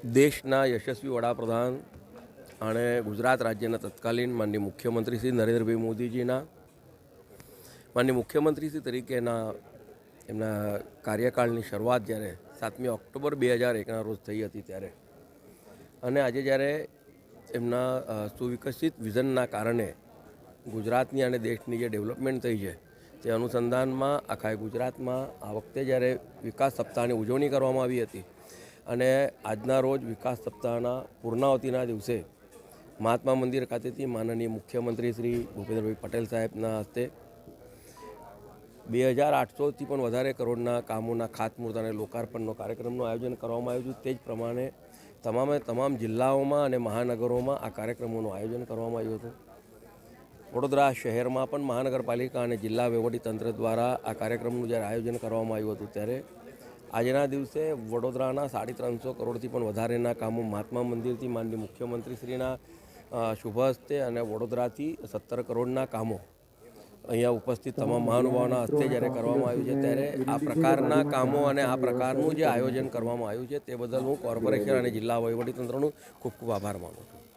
દેશના યશસ્વી વડાપ્રધાન અને ગુજરાત રાજ્યના તત્કાલીન માનનીય મુખ્યમંત્રી શ્રી નરેન્દ્રભાઈ મોદીજીના, માનનીય મુખ્યમંત્રી શ્રી તરીકેના એમના કાર્યકાળની શરૂઆત જ્યારે સાતમી ઓક્ટોબર બે હજાર એકના રોજ થઈ હતી ત્યારે. અને આજે જ્યારે એમના સુવિકસિત વિઝનના કારણે ગુજરાતની અને દેશની જે ડેવલપમેન્ટ થઈ છે, તે અનુસંધાનમાં આખા ગુજરાતમાં આ વખતે જ્યારે વિકાસ સપ્તાહની ઉજવણી કરવામાં આવી હતી અને આજના રોજ વિકાસ સપ્તાહના પૂર્ણાવતીના દિવસે મહાત્મા મંદિર ખાતેથી માનનીય મુખ્યમંત્રી શ્રી ભૂપેન્દ્રભાઈ પટેલ સાહેબના હસ્તે બે હજાર આઠસોથી પણ વધારે કરોડના કામોના ખાતમુહૂર્ત અને લોકાર્પણનો કાર્યક્રમનું આયોજન કરવામાં આવ્યું હતું તે જ પ્રમાણે તમામે તમામ જિલ્લાઓમાં અને મહાનગરોમાં આ કાર્યક્રમોનું આયોજન કરવામાં આવ્યું હતું. વડોદરા શહેરમાં પણ મહાનગરપાલિકા અને જિલ્લા વહીવટીતંત્ર દ્વારા આ કાર્યક્રમનું જ્યારે આયોજન કરવામાં આવ્યું હતું ત્યારે આજના દિવસે વડોદરાના સાડી ત્રણસો કરોડથી પણ વધારેના કામો મહાત્મા મંદિરથી માનની મુખ્યમંત્રીશ્રીના શુભ હસ્તે અને વડોદરાથી સત્તર કરોડના કામો અહીંયા ઉપસ્થિત તમામ મહાનુભાવોના હસ્તે જ્યારે કરવામાં આવ્યું છે, ત્યારે આ પ્રકારના કામો અને આ પ્રકારનું જે આયોજન કરવામાં આવ્યું છે, તે બદલ હું કોર્પોરેશન અને જિલ્લા વહીવટીતંત્રનું ખૂબ ખૂબ આભાર માનું છું.